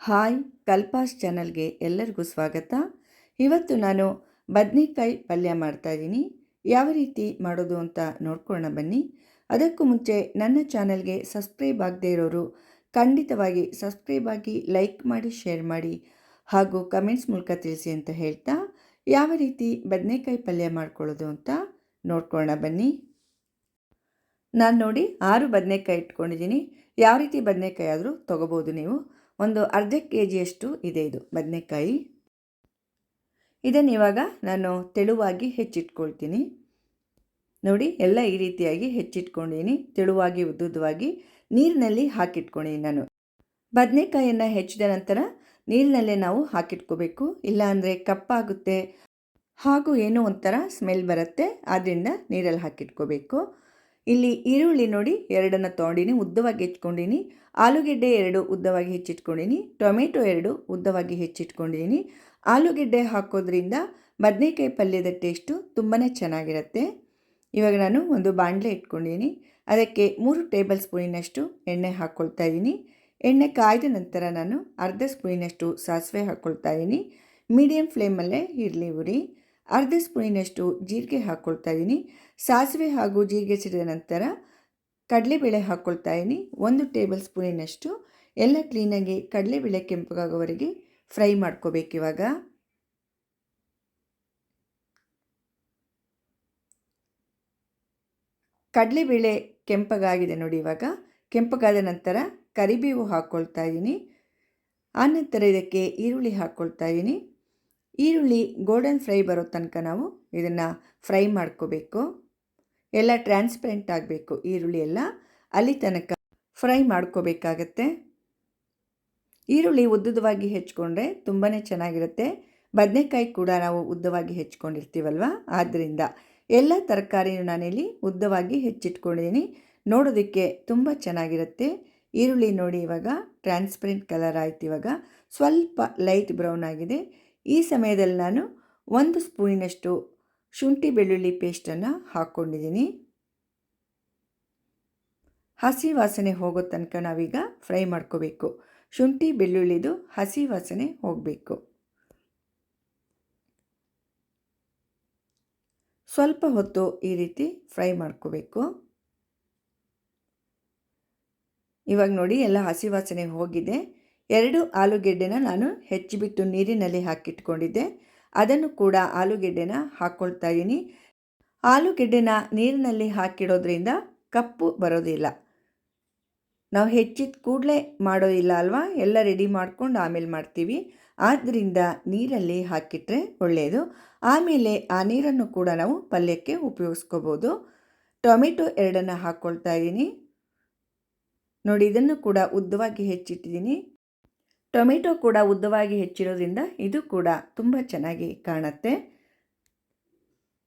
Hi ಕಲ್ಪಾಸ್ ಚಾನಲ್ಗೆ ಎಲ್ಲರಿಗೂ ಸ್ವಾಗತ. ಇವತ್ತು ನಾನು ಬದನೆಕಾಯಿ ಪಲ್ಯ ಮಾಡ್ತಾಯಿದ್ದೀನಿ ಯಾವ ರೀತಿ ಮಾಡೋದು ಅಂತ ನೋಡ್ಕೊಳ್ಳೋಣ ಬನ್ನಿ. ಅದಕ್ಕೂ ಮುಂಚೆ ನನ್ನ ಚಾನಲ್ಗೆ ಸಬ್ಸ್ಕ್ರೈಬ್ ಆಗದೇ ಇರೋರು ಖಂಡಿತವಾಗಿ ಸಬ್ಸ್ಕ್ರೈಬ್ ಆಗಿ ಲೈಕ್ ಮಾಡಿ, ಶೇರ್ ಮಾಡಿ ಹಾಗೂ ಕಮೆಂಟ್ಸ್ ಮೂಲಕ ತಿಳಿಸಿ ಅಂತ ಹೇಳ್ತಾ ಯಾವ ರೀತಿ ಬದನೆಕಾಯಿ ಪಲ್ಯ ಮಾಡ್ಕೊಳ್ಳೋದು ಅಂತ ನೋಡ್ಕೊಳ್ಳೋಣ ಬನ್ನಿ. ನಾನು ನೋಡಿ ಆರು ಬದನೆಕಾಯಿ ಇಟ್ಕೊಂಡಿದ್ದೀನಿ. ಯಾವ ರೀತಿ ಬದನೆಕಾಯಿ ಆದರೂ ತೊಗೋಬೋದು ನೀವು. ಒಂದು ಅರ್ಧ ಕೆ ಜಿಯಷ್ಟು ಇದೆ ಇದು, ಬದನೆಕಾಯಿ. ಇದನ್ನು ಇವಾಗ ನಾನು ತೆಳುವಾಗಿ ಹೆಚ್ಚಿಟ್ಕೊಳ್ತೀನಿ. ನೋಡಿ, ಎಲ್ಲ ಈ ರೀತಿಯಾಗಿ ಹೆಚ್ಚಿಟ್ಕೊಂಡಿದ್ದೀನಿ ತೆಳುವಾಗಿ, ಉದ್ದುದ್ದವಾಗಿ ನೀರಿನಲ್ಲಿ ಹಾಕಿಟ್ಕೊಂಡಿದ್ದೀನಿ ನಾನು. ಬದನೆಕಾಯಿಯನ್ನು ಹೆಚ್ಚಿದ ನಂತರ ನೀರಿನಲ್ಲೇ ನಾವು ಹಾಕಿಟ್ಕೋಬೇಕು. ಇಲ್ಲಾಂದರೆ ಕಪ್ಪಾಗುತ್ತೆ ಹಾಗೂ ಏನೋ ಒಂಥರ ಸ್ಮೆಲ್ ಬರುತ್ತೆ. ಆದ್ದರಿಂದ ನೀರಲ್ಲಿ ಹಾಕಿಟ್ಕೋಬೇಕು. ಇಲ್ಲಿ ಈರುಳ್ಳಿ ನೋಡಿ, ಎರಡನ್ನು ತೊಗೊಂಡಿನಿ, ಉದ್ದವಾಗಿ ಹೆಚ್ಕೊಂಡಿನಿ. ಆಲೂಗೆಡ್ಡೆ ಎರಡು ಉದ್ದವಾಗಿ ಹೆಚ್ಚಿಟ್ಕೊಂಡಿನಿ. ಟೊಮೆಟೊ ಎರಡು ಉದ್ದವಾಗಿ ಹೆಚ್ಚಿಟ್ಕೊಂಡಿದ್ದೀನಿ ಆಲೂಗೆಡ್ಡೆ ಹಾಕೋದ್ರಿಂದ ಬದನೆಕಾಯಿ ಪಲ್ಯದ ಟೇಸ್ಟು ತುಂಬಾ ಚೆನ್ನಾಗಿರುತ್ತೆ. ಇವಾಗ ನಾನು ಒಂದು ಬಾಣಲೆ ಇಟ್ಕೊಂಡಿದ್ದೀನಿ ಅದಕ್ಕೆ ಮೂರು ಟೇಬಲ್ ಸ್ಪೂನಿನಷ್ಟು ಎಣ್ಣೆ ಹಾಕ್ಕೊಳ್ತಾ ಇದ್ದೀನಿ ಎಣ್ಣೆ ಕಾಯ್ದ ನಂತರ ನಾನು ಅರ್ಧ ಸ್ಪೂನಿನಷ್ಟು ಸಾಸಿವೆ ಹಾಕ್ಕೊಳ್ತಾ ಇದ್ದೀನಿ ಮೀಡಿಯಮ್ ಫ್ಲೇಮಲ್ಲೇ ಇರಲಿ ಉರಿ ಅರ್ಧ ಸ್ಪೂನಿನಷ್ಟು ಜೀರಿಗೆ ಹಾಕ್ಕೊಳ್ತಾ ಇದ್ದೀನಿ ಸಾಸಿವೆ ಹಾಗೂ ಜೀರಿಗೆ ಸಿಡಿದ ನಂತರ ಕಡಲೆಬೇಳೆ ಹಾಕ್ಕೊಳ್ತಾ ಇದ್ದೀನಿ ಒಂದು ಟೇಬಲ್ ಸ್ಪೂನಿನಷ್ಟು. ಎಲ್ಲ ಕ್ಲೀನಾಗಿ ಕಡಲೆಬೇಳೆ ಕೆಂಪಗಾಗೋವರೆಗೆ ಫ್ರೈ ಮಾಡ್ಕೋಬೇಕು ಇವಾಗ. ಕಡಲೆಬೇಳೆ ಕೆಂಪಗಾಗಿದೆ ನೋಡಿ ಇವಾಗ. ಕೆಂಪಗಾದ ನಂತರ ಕರಿಬೇವು ಹಾಕ್ಕೊಳ್ತಾ ಇದ್ದೀನಿ ಆನಂತರ ಇದಕ್ಕೆ ಈರುಳ್ಳಿ ಹಾಕ್ಕೊಳ್ತಾ ಇದ್ದೀನಿ ಈರುಳ್ಳಿ ಗೋಲ್ಡನ್ ಫ್ರೈ ಬರೋ ತನಕ ನಾವು ಇದನ್ನು ಫ್ರೈ ಮಾಡ್ಕೋಬೇಕು. ಎಲ್ಲ ಟ್ರಾನ್ಸ್ಪರೆಂಟ್ ಆಗಬೇಕು ಈರುಳ್ಳಿ ಎಲ್ಲ. ಅಲ್ಲಿ ತನಕ ಫ್ರೈ ಮಾಡ್ಕೋಬೇಕಾಗತ್ತೆ. ಈರುಳ್ಳಿ ಉದ್ದುದವಾಗಿ ಹೆಚ್ಕೊಂಡ್ರೆ ತುಂಬಾ ಚೆನ್ನಾಗಿರುತ್ತೆ. ಬದನೆಕಾಯಿ ಕೂಡ ನಾವು ಉದ್ದವಾಗಿ ಹೆಚ್ಕೊಂಡಿರ್ತೀವಲ್ವ? ಆದ್ದರಿಂದ ಎಲ್ಲ ತರಕಾರಿನೂ ನಾನಿಲ್ಲಿ ಉದ್ದವಾಗಿ ಹೆಚ್ಚಿಟ್ಕೊಂಡಿದ್ದೀನಿ ನೋಡೋದಕ್ಕೆ ತುಂಬ ಚೆನ್ನಾಗಿರುತ್ತೆ. ಈರುಳ್ಳಿ ನೋಡಿ ಇವಾಗ ಟ್ರಾನ್ಸ್ಪರೆಂಟ್ ಕಲರ್ ಆಯ್ತು ಇವಾಗ. ಸ್ವಲ್ಪ ಲೈಟ್ ಬ್ರೌನ್ ಆಗಿದೆ. ಈ ಸಮಯದಲ್ಲಿ ನಾನು ಒಂದು ಸ್ಪೂನಿನಷ್ಟು ಶುಂಠಿ ಬೆಳ್ಳುಳ್ಳಿ ಪೇಸ್ಟನ್ನು ಹಾಕ್ಕೊಂಡಿದ್ದೀನಿ. ಹಸಿ ವಾಸನೆ ಹೋಗೋ ತನಕ ನಾವೀಗ ಫ್ರೈ ಮಾಡ್ಕೋಬೇಕು. ಶುಂಠಿ ಬೆಳ್ಳುಳ್ಳಿದು ಹಸಿ ವಾಸನೆ ಹೋಗಬೇಕು. ಸ್ವಲ್ಪ ಹೊತ್ತು ಈ ರೀತಿ ಫ್ರೈ ಮಾಡ್ಕೋಬೇಕು. ಇವಾಗ ನೋಡಿ ಎಲ್ಲ ಹಸಿ ವಾಸನೆ ಹೋಗಿದೆ. ಎರಡು ಆಲೂಗೆಡ್ಡೆನ ನಾನು ಹೆಚ್ಚಿಬಿಟ್ಟು ನೀರಿನಲ್ಲಿ ಹಾಕಿಟ್ಕೊಂಡಿದ್ದೆ. ಅದನ್ನು ಕೂಡ ಆಲೂಗೆಡ್ಡೆನ ಹಾಕ್ಕೊಳ್ತಾ ಇದ್ದೀನಿ. ಆಲೂಗೆಡ್ಡೆನ ನೀರಿನಲ್ಲಿ ಹಾಕಿಡೋದ್ರಿಂದ ಕಪ್ಪು ಬರೋದಿಲ್ಲ. ನಾವು ಹೆಚ್ಚಿದ ಕೂಡಲೇ ಮಾಡೋದಿಲ್ಲ ಅಲ್ವಾ? ಎಲ್ಲ ರೆಡಿ ಮಾಡ್ಕೊಂಡು ಆಮೇಲೆ ಮಾಡ್ತೀವಿ. ಆದ್ದರಿಂದ ನೀರಲ್ಲಿ ಹಾಕಿಟ್ರೆ ಒಳ್ಳೆಯದು ಆಮೇಲೆ ಆ ನೀರನ್ನು ಕೂಡ ನಾವು ಪಲ್ಯಕ್ಕೆ ಉಪಯೋಗಿಸ್ಕೋಬೋದು. ಟೊಮೆಟೊ ಎರಡನ್ನು ಹಾಕ್ಕೊಳ್ತಾ ಇದ್ದೀನಿ. ನೋಡಿ, ಇದನ್ನು ಕೂಡ ಉದ್ದವಾಗಿ ಹೆಚ್ಚಿಟ್ಟಿದ್ದೀನಿ. ಟೊಮೆಟೊ ಕೂಡ ಉದ್ದವಾಗಿ ಹೆಚ್ಚಿರೋದ್ರಿಂದ ಇದು ಕೂಡ ತುಂಬ ಚೆನ್ನಾಗಿ ಕಾಣುತ್ತೆ.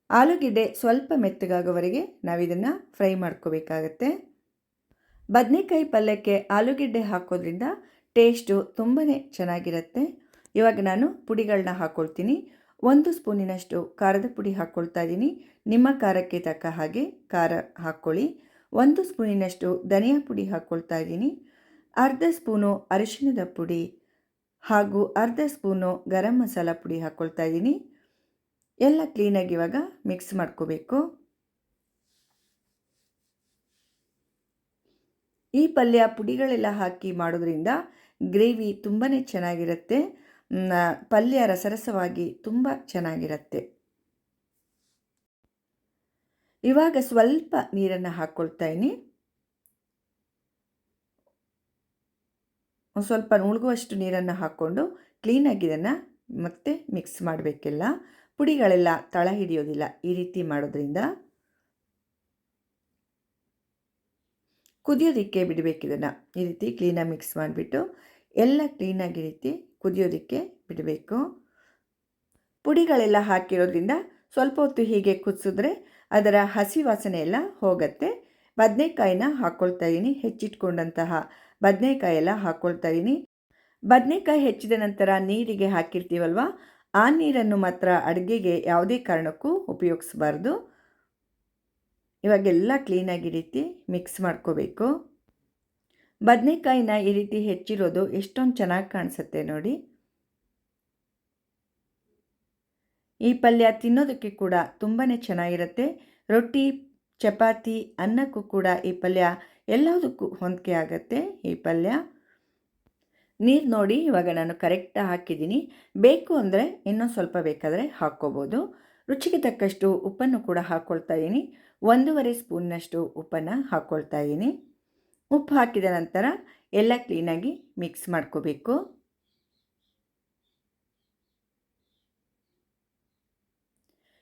ಆಲೂಗೆಡ್ಡೆ ಸ್ವಲ್ಪ ಮೆತ್ತಗಾಗೋವರೆಗೆ ನಾವಿದನ್ನು ಫ್ರೈ ಮಾಡ್ಕೋಬೇಕಾಗತ್ತೆ. ಬದನೆಕಾಯಿ ಪಲ್ಯಕ್ಕೆ ಆಲೂಗೆಡ್ಡೆ ಹಾಕೋದ್ರಿಂದ ಟೇಸ್ಟು ತುಂಬಾ ಚೆನ್ನಾಗಿರುತ್ತೆ. ಇವಾಗ ನಾನು ಪುಡಿಗಳನ್ನ ಹಾಕ್ಕೊಳ್ತೀನಿ ಒಂದು ಸ್ಪೂನಿನಷ್ಟು ಖಾರದ ಪುಡಿ ಹಾಕ್ಕೊಳ್ತಾ ಇದ್ದೀನಿ ನಿಮ್ಮ ಖಾರಕ್ಕೆ ತಕ್ಕ ಹಾಗೆ ಖಾರ ಹಾಕ್ಕೊಳ್ಳಿ. ಒಂದು ಸ್ಪೂನಿನಷ್ಟು ಧನಿಯಾ ಪುಡಿ ಹಾಕ್ಕೊಳ್ತಾ ಇದ್ದೀನಿ ಅರ್ಧ ಸ್ಪೂನು ಅರಿಶಿಣದ ಪುಡಿ ಹಾಗೂ ಅರ್ಧ ಸ್ಪೂನು ಗರಂ ಮಸಾಲ ಪುಡಿ ಹಾಕ್ಕೊಳ್ತಾ ಇದ್ದೀನಿ. ಎಲ್ಲ ಕ್ಲೀನಾಗಿ ಇವಾಗ ಮಿಕ್ಸ್ ಮಾಡ್ಕೋಬೇಕು. ಈ ಪಲ್ಯ ಪುಡಿಗಳೆಲ್ಲ ಹಾಕಿ ಮಾಡೋದ್ರಿಂದ ಗ್ರೇವಿ ತುಂಬಾ ಚೆನ್ನಾಗಿರುತ್ತೆ. ಪಲ್ಯ ರಸರಸವಾಗಿ ತುಂಬ ಚೆನ್ನಾಗಿರುತ್ತೆ. ಇವಾಗ ಸ್ವಲ್ಪ ನೀರನ್ನು ಹಾಕ್ಕೊಳ್ತಾ ಇದ್ದೀನಿ. ಸ್ವಲ್ಪ ಮುಳುಗುವಷ್ಟು ನೀರನ್ನು ಹಾಕ್ಕೊಂಡು ಕ್ಲೀನಾಗಿ ಇದನ್ನು ಮತ್ತೆ ಮಿಕ್ಸ್ ಮಾಡಬೇಕೆಲ್ಲ. ಪುಡಿಗಳೆಲ್ಲ ತಳ ಹಿಡಿಯೋದಿಲ್ಲ ಈ ರೀತಿ ಮಾಡೋದ್ರಿಂದ ಕುದಿಯೋದಕ್ಕೆ ಬಿಡಬೇಕು ಇದನ್ನು. ಈ ರೀತಿ ಕ್ಲೀನಾಗಿ ಮಿಕ್ಸ್ ಮಾಡಿಬಿಟ್ಟು ಎಲ್ಲ ಕ್ಲೀನಾಗಿ ರೀತಿ ಕುದಿಯೋದಕ್ಕೆ ಬಿಡಬೇಕು. ಪುಡಿಗಳೆಲ್ಲ ಹಾಕಿರೋದ್ರಿಂದ ಸ್ವಲ್ಪ ಹೊತ್ತು ಹೀಗೆ ಕುದಿಸಿದ್ರೆ ಅದರ ಹಸಿ ವಾಸನೆ ಎಲ್ಲ ಹೋಗುತ್ತೆ. ಬದನೆಕಾಯಿನ ಹಾಕ್ಕೊಳ್ತಾ ಇದ್ದೀನಿ ಹೆಚ್ಚಿಟ್ಕೊಂಡಂತಹ ಬದನೆಕಾಯಿ ಎಲ್ಲ ಹಾಕ್ಕೊಳ್ತಾ ಇದ್ದೀನಿ ಬದನೆಕಾಯಿ ಹೆಚ್ಚಿದ ನಂತರ ನೀರಿಗೆ ಹಾಕಿರ್ತೀವಲ್ವ, ಆ ನೀರನ್ನು ಮಾತ್ರ ಅಡುಗೆಗೆ ಯಾವುದೇ ಕಾರಣಕ್ಕೂ ಉಪಯೋಗಿಸ್ಬಾರ್ದು. ಇವಾಗೆಲ್ಲ ಕ್ಲೀನಾಗಿ ರೀತಿ ಮಿಕ್ಸ್ ಮಾಡ್ಕೋಬೇಕು. ಬದನೆಕಾಯಿನ ಈ ರೀತಿ ಹೆಚ್ಚಿರೋದು ಎಷ್ಟೊಂದು ಚೆನ್ನಾಗಿ ಕಾಣಿಸುತ್ತೆ ನೋಡಿ. ಈ ಪಲ್ಯ ತಿನ್ನೋದಕ್ಕೆ ಕೂಡ ತುಂಬಾ ಚೆನ್ನಾಗಿರುತ್ತೆ. ರೊಟ್ಟಿ, ಚಪಾತಿ ಅನ್ನಕ್ಕೂ ಕೂಡ ಈ ಪಲ್ಯ ಎಲ್ಲದಕ್ಕೂ ಹೊಂದಿಕೆ ಆಗುತ್ತೆ ಈ ಪಲ್ಯ. ನೀರು ನೋಡಿ ಇವಾಗ ನಾನು ಕರೆಕ್ಟಾಗಿ ಹಾಕಿದ್ದೀನಿ. ಬೇಕು ಅಂದರೆ ಇನ್ನೊಂದು ಸ್ವಲ್ಪ ಬೇಕಾದರೆ ಹಾಕ್ಕೋಬೋದು. ರುಚಿಗೆ ತಕ್ಕಷ್ಟು ಉಪ್ಪನ್ನು ಕೂಡ ಹಾಕ್ಕೊಳ್ತಾ ಇದ್ದೀನಿ. ಒಂದೂವರೆ ಸ್ಪೂನ್ನಷ್ಟು ಉಪ್ಪನ್ನು ಹಾಕ್ಕೊಳ್ತಾ ಇದ್ದೀನಿ. ಉಪ್ಪು ಹಾಕಿದ ನಂತರ ಎಲ್ಲ ಕ್ಲೀನಾಗಿ ಮಿಕ್ಸ್ ಮಾಡ್ಕೋಬೇಕು.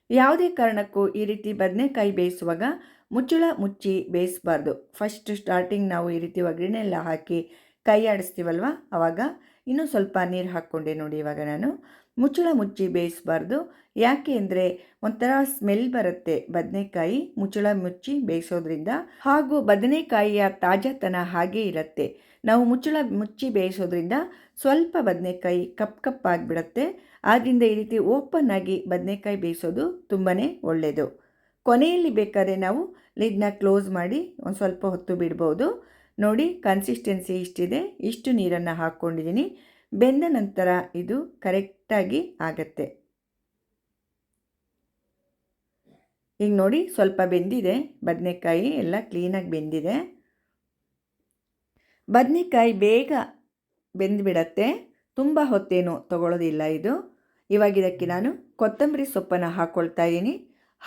ಯಾವುದೇ ಕಾರಣಕ್ಕೂ ಈ ರೀತಿ ಬದನೆಕಾಯಿ ಬೇಯಿಸುವಾಗ ಮುಚ್ಚಳ ಮುಚ್ಚಿ ಬೇಯಿಸಬಾರ್ದು. ಫಸ್ಟ್ ಸ್ಟಾರ್ಟಿಂಗ್ ನಾವು ಈ ರೀತಿ ಒಗ್ಗರಣೆ ಎಲ್ಲ ಹಾಕಿ ಕೈ ಆಡಿಸ್ತೀವಲ್ವ? ಆವಾಗ ಇನ್ನೂ ಸ್ವಲ್ಪ ನೀರು ಹಾಕ್ಕೊಂಡೆ ನೋಡಿ ಇವಾಗ ನಾನು. ಮುಚ್ಚಳ ಮುಚ್ಚಿ ಬೇಯಿಸಬಾರ್ದು. ಯಾಕೆ ಅಂದರೆ ಒಂಥರ ಸ್ಮೆಲ್ ಬರುತ್ತೆ ಬದನೆಕಾಯಿ ಮುಚ್ಚಳ ಮುಚ್ಚಿ ಬೇಯಿಸೋದ್ರಿಂದ. ಹಾಗೂ ಬದನೆಕಾಯಿಯ ತಾಜಾತನ ಹಾಗೆ ಇರುತ್ತೆ. ನಾವು ಮುಚ್ಚಳ ಮುಚ್ಚಿ ಬೇಯಿಸೋದ್ರಿಂದ ಸ್ವಲ್ಪ ಬದನೆಕಾಯಿ ಕಪ್ ಕಪ್ ಆದ್ದರಿಂದ ಈ ರೀತಿ ಓಪನ್ ಆಗಿ ಬದನೆಕಾಯಿ ಬೇಯಿಸೋದು ತುಂಬಾ ಒಳ್ಳೆಯದು ಕೊನೆಯಲ್ಲಿ ಬೇಕಾದ್ರೆ ನಾವು ಲಿಡ್ನ ಕ್ಲೋಸ್ ಮಾಡಿ ಒಂದು ಸ್ವಲ್ಪ ಹೊತ್ತು ಬಿಡ್ಬೋದು. ನೋಡಿ ಕನ್ಸಿಸ್ಟೆನ್ಸಿ ಇಷ್ಟಿದೆ. ಇಷ್ಟು ನೀರನ್ನು ಹಾಕ್ಕೊಂಡಿದ್ದೀನಿ. ಬೆಂದ ನಂತರ ಇದು ಕರೆಕ್ಟಾಗಿ ಆಗತ್ತೆ. ಈಗ ನೋಡಿ, ಸ್ವಲ್ಪ ಬೆಂದಿದೆ. ಬದನೆಕಾಯಿ ಎಲ್ಲ ಕ್ಲೀನಾಗಿ ಬೆಂದಿದೆ. ಬದನೆಕಾಯಿ ಬೇಗ ಬೆಂದುಬಿಡತ್ತೆ. ತುಂಬ ಹೊತ್ತೇನು ತಗೊಳ್ಳೋದಿಲ್ಲ ಇದು. ಇವಾಗ ಇದಕ್ಕೆ ನಾನು ಕೊತ್ತಂಬರಿ ಸೊಪ್ಪನ್ನು ಹಾಕ್ಕೊಳ್ತಾ ಇದ್ದೀನಿ.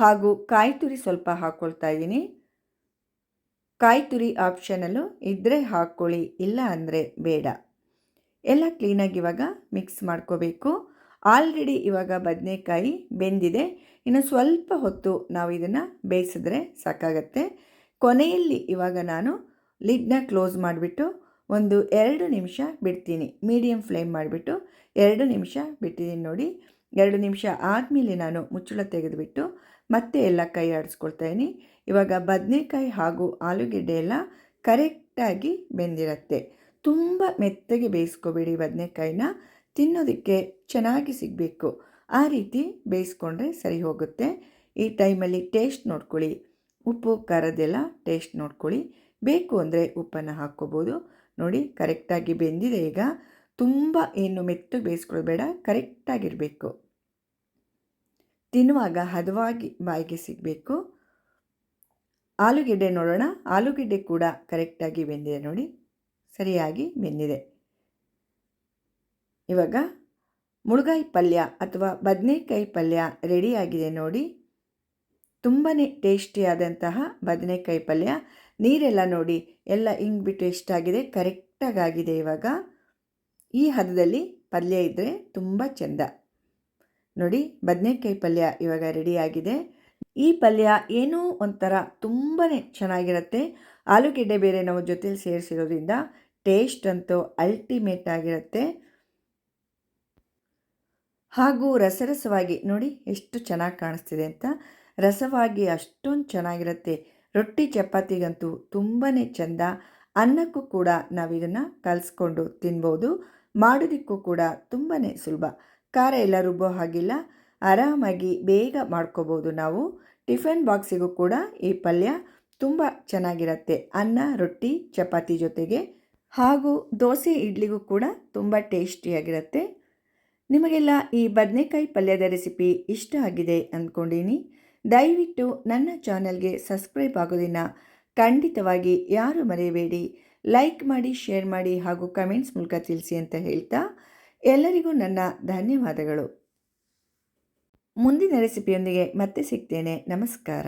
ಹಾಗೂ ಕಾಯಿ ತುರಿ ಸ್ವಲ್ಪ ಹಾಕ್ಕೊಳ್ತಾ ಇದ್ದೀನಿ. ಕಾಯಿ ತುರಿ ಆಪ್ಷನಲ್ಲು ಇದ್ದರೆ ಹಾಕ್ಕೊಳ್ಳಿ ಇಲ್ಲ ಅಂದರೆ ಬೇಡ. ಎಲ್ಲ ಕ್ಲೀನಾಗಿ ಇವಾಗ ಮಿಕ್ಸ್ ಮಾಡ್ಕೋಬೇಕು. ಆಲ್ರೆಡಿ ಇವಾಗ ಬದನೆಕಾಯಿ ಬೆಂದಿದೆ. ಇನ್ನು ಸ್ವಲ್ಪ ಹೊತ್ತು ನಾವು ಇದನ್ನು ಬೇಯಿಸಿದ್ರೆ ಸಾಕಾಗತ್ತೆ. ಕೊನೆಯಲ್ಲಿ ಇವಾಗ ನಾನು ಲಿಡ್ನ ಕ್ಲೋಸ್ ಮಾಡಿಬಿಟ್ಟು ಒಂದು ಎರಡು ನಿಮಿಷ ಬಿಡ್ತೀನಿ. ಮೀಡಿಯಮ್ ಫ್ಲೇಮ್ ಮಾಡಿಬಿಟ್ಟು ಎರಡು ನಿಮಿಷ ಬಿಟ್ಟಿದ್ದೀನಿ ನೋಡಿ. ಎರಡು ನಿಮಿಷ ಆದಮೇಲೆ ನಾನು ಮುಚ್ಚಳ ತೆಗೆದುಬಿಟ್ಟು ಮತ್ತೆ ಎಲ್ಲ ಕೈ ಆಡಿಸ್ಕೊಳ್ತಾ ಇದ್ದೀನಿ ಇವಾಗ ಬದನೆಕಾಯಿ ಹಾಗೂ ಆಲೂಗೆಡ್ಡೆ ಎಲ್ಲ ಕರೆಕ್ಟಾಗಿ ಬೆಂದಿರುತ್ತೆ. ತುಂಬ ಮೆತ್ತಗೆ ಬೇಯಿಸ್ಕೋಬೇಡಿ ಬದನೆಕಾಯಿನ. ತಿನ್ನೋದಕ್ಕೆ ಚೆನ್ನಾಗಿ ಸಿಗಬೇಕು. ಆ ರೀತಿ ಬೇಯಿಸ್ಕೊಂಡ್ರೆ ಸರಿ ಹೋಗುತ್ತೆ. ಈ ಟೈಮಲ್ಲಿ ಟೇಸ್ಟ್ ನೋಡ್ಕೊಳ್ಳಿ. ಉಪ್ಪು, ಖಾರದ್ದೆಲ್ಲ ಟೇಸ್ಟ್ ನೋಡ್ಕೊಳ್ಳಿ. ಬೇಕು ಅಂದರೆ ಉಪ್ಪನ್ನು ಹಾಕ್ಕೋಬೋದು. ನೋಡಿ, ಕರೆಕ್ಟಾಗಿ ಬೆಂದಿದೆ ಈಗ. ತುಂಬ ಏನು ಮೆತ್ತಗೆ ಬೇಯಿಸ್ಕೊಳ್ಬೇಡ ಬೇಡ, ಕರೆಕ್ಟಾಗಿರಬೇಕು. ತಿನ್ನುವಾಗ ಹದವಾಗಿ ಬಾಯಿಗೆ ಸಿಗಬೇಕು. ಆಲೂಗೆಡ್ಡೆ ನೋಡೋಣ. ಆಲೂಗೆಡ್ಡೆ ಕೂಡ ಕರೆಕ್ಟಾಗಿ ಬೆಂದಿದೆ ನೋಡಿ. ಸರಿಯಾಗಿ ಬೆಂದಿದೆ. ಇವಾಗ ಮುಳುಗಾಯಿ ಪಲ್ಯ ಅಥವಾ ಬದನೆಕಾಯಿ ಪಲ್ಯ ರೆಡಿಯಾಗಿದೆ ನೋಡಿ. ತುಂಬಾ ಟೇಸ್ಟಿಯಾದಂತಹ ಬದನೆಕಾಯಿ ಪಲ್ಯ. ನೀರೆಲ್ಲ ನೋಡಿ ಎಲ್ಲ ಹಿಂಗ್ಬಿಟ್ಟು ಎಷ್ಟಾಗಿದೆ? ಕರೆಕ್ಟಾಗಾಗಿದೆ ಇವಾಗ. ಈ ಹದದಲ್ಲಿ ಪಲ್ಯ ಇದ್ದರೆ ತುಂಬ ಚೆಂದ. ನೋಡಿ ಬದನೆಕಾಯಿ ಪಲ್ಯ ಇವಾಗ ರೆಡಿಯಾಗಿದೆ ಈ ಪಲ್ಯ ಏನೋ ಒಂಥರ ತುಂಬಾ ಚೆನ್ನಾಗಿರುತ್ತೆ. ಆಲೂಗೆಡ್ಡೆ ಬೇರೆ ನಾವು ಜೊತೆಲಿ ಸೇರಿಸಿರೋದ್ರಿಂದ ಟೇಸ್ಟ್ ಅಂತೂ ಅಲ್ಟಿಮೇಟ್ ಆಗಿರುತ್ತೆ. ಹಾಗೂ ರಸರಸವಾಗಿ ನೋಡಿ ಎಷ್ಟು ಚೆನ್ನಾಗಿ ಕಾಣಿಸ್ತಿದೆ ಅಂತ. ರಸವಾಗಿ ಅಷ್ಟೊಂದು ಚೆನ್ನಾಗಿರುತ್ತೆ. ರೊಟ್ಟಿ ಚಪಾತಿಗಂತೂ ತುಂಬಾ ಚೆಂದ. ಅನ್ನಕ್ಕೂ ಕೂಡ ನಾವು ಇದನ್ನು ಕಲಿಸ್ಕೊಂಡು ತಿನ್ಬೋದು. ಮಾಡೋದಕ್ಕೂ ಕೂಡ ತುಂಬಾ ಸುಲಭ. ಖಾರ ಎಲ್ಲ ರುಬ್ಬೋ ಹಾಗಿಲ್ಲ. ಆರಾಮಾಗಿ ಬೇಗ ಮಾಡ್ಕೋಬೋದು ನಾವು. ಟಿಫನ್ ಬಾಕ್ಸಿಗೂ ಕೂಡ ಈ ಪಲ್ಯ ತುಂಬ ಚೆನ್ನಾಗಿರುತ್ತೆ. ಅನ್ನ, ರೊಟ್ಟಿ, ಚಪಾತಿ ಜೊತೆಗೆ. ಹಾಗೂ ದೋಸೆ, ಇಡ್ಲಿಗೂ ಕೂಡ ತುಂಬ ಟೇಸ್ಟಿಯಾಗಿರುತ್ತೆ. ನಿಮಗೆಲ್ಲ ಈ ಬದನೆಕಾಯಿ ಪಲ್ಯದ ರೆಸಿಪಿ ಇಷ್ಟ ಆಗಿದೆ ಅಂದ್ಕೊಂಡೀನಿ. ದಯವಿಟ್ಟು ನನ್ನ ಚಾನಲ್ಗೆ ಸಬ್ಸ್ಕ್ರೈಬ್ ಆಗೋದನ್ನು ಖಂಡಿತವಾಗಿ ಯಾರು ಮರೆಯಬೇಡಿ. ಲೈಕ್ ಮಾಡಿ, ಶೇರ್ ಮಾಡಿ ಹಾಗೂ ಕಮೆಂಟ್ಸ್ ಮೂಲಕ ತಿಳಿಸಿ ಅಂತ ಹೇಳ್ತಾ ಎಲ್ಲರಿಗೂ ನನ್ನ ಧನ್ಯವಾದಗಳು. ಮುಂದಿನ ರೆಸಿಪಿಯೊಂದಿಗೆ ಮತ್ತೆ ಸಿಗ್ತೇನೆ. ನಮಸ್ಕಾರ.